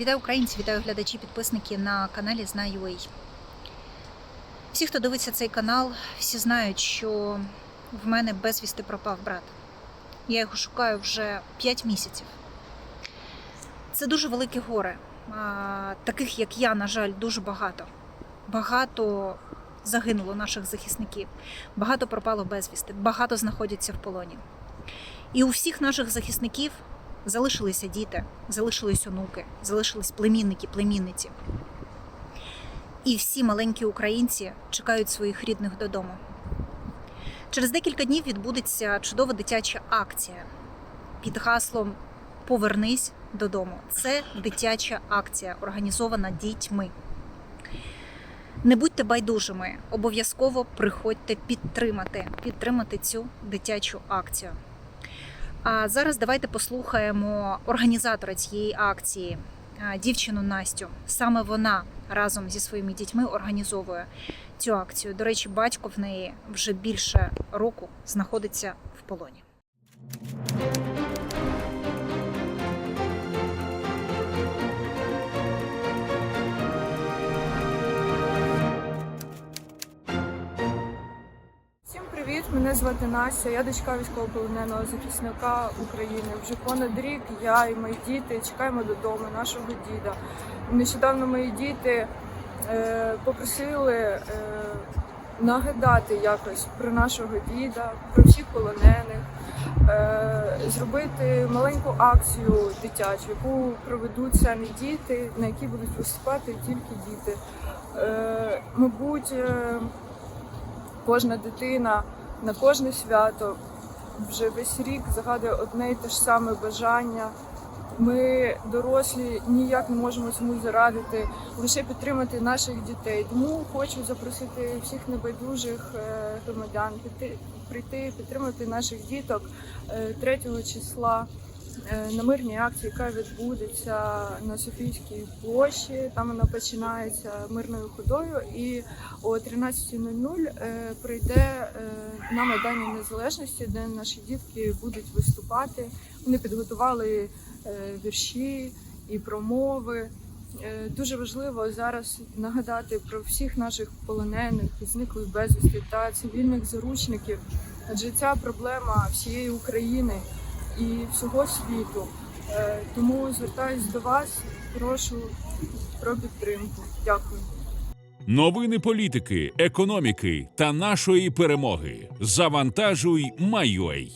Вітаю українці, вітаю глядачі, підписники на каналі Знаю.ua. Всі, хто дивиться цей канал, всі знають, що в мене безвісти пропав брат. Я його шукаю вже 5 місяців. Це дуже велике горе. Таких, як я, на жаль, дуже багато. Багато загинуло наших захисників, багато пропало безвісти, багато знаходяться в полоні. І у всіх наших захисників залишилися діти, залишились онуки, залишились племінники, племінниці. І всі маленькі українці чекають своїх рідних додому. Через декілька днів відбудеться чудова дитяча акція під гаслом Повернись додому. Це дитяча акція, організована дітьми. Не будьте байдужими, обов'язково приходьте підтримати, підтримати цю дитячу акцію. А зараз давайте послухаємо організатора цієї акції, дівчину Настю. Саме вона разом зі своїми дітьми організовує цю акцію. До речі, батько в неї вже більше року знаходиться в полоні. Мене звати Настя. Я дочка військовополоненого захисника України. Вже понад рік я і мої діти чекаємо додому нашого діда. Нещодавно мої діти е, попросили е, нагадати якось про нашого діда, про всіх полонених, е, зробити маленьку акцію дитячу, яку проведуть самі діти, на якій будуть виступати тільки діти. Мабуть. Кожна дитина на кожне свято вже весь рік загадує одне і те ж саме бажання. Ми, дорослі, ніяк не можемо цьому зарадити, лише підтримати наших дітей. Тому хочу запросити всіх небайдужих е, громадян прийти, підтримати наших діток е, 3 числа е, на мирній акції, яка відбудеться на Софійській площі. Там вона починається мирною ходою, і о 13.00 е, прийде е, на Майдані Незалежності, де наші дітки будуть виступати. Вони підготували вірші і промови. Дуже важливо зараз нагадати про всіх наших полонених, зниклих безвісти та цивільних заручників, адже ця проблема всієї України і всього світу. Е, Тому звертаюсь до вас, прошу про підтримку. Дякую. Новини політики, економіки та нашої перемоги. Завантажуй Майой.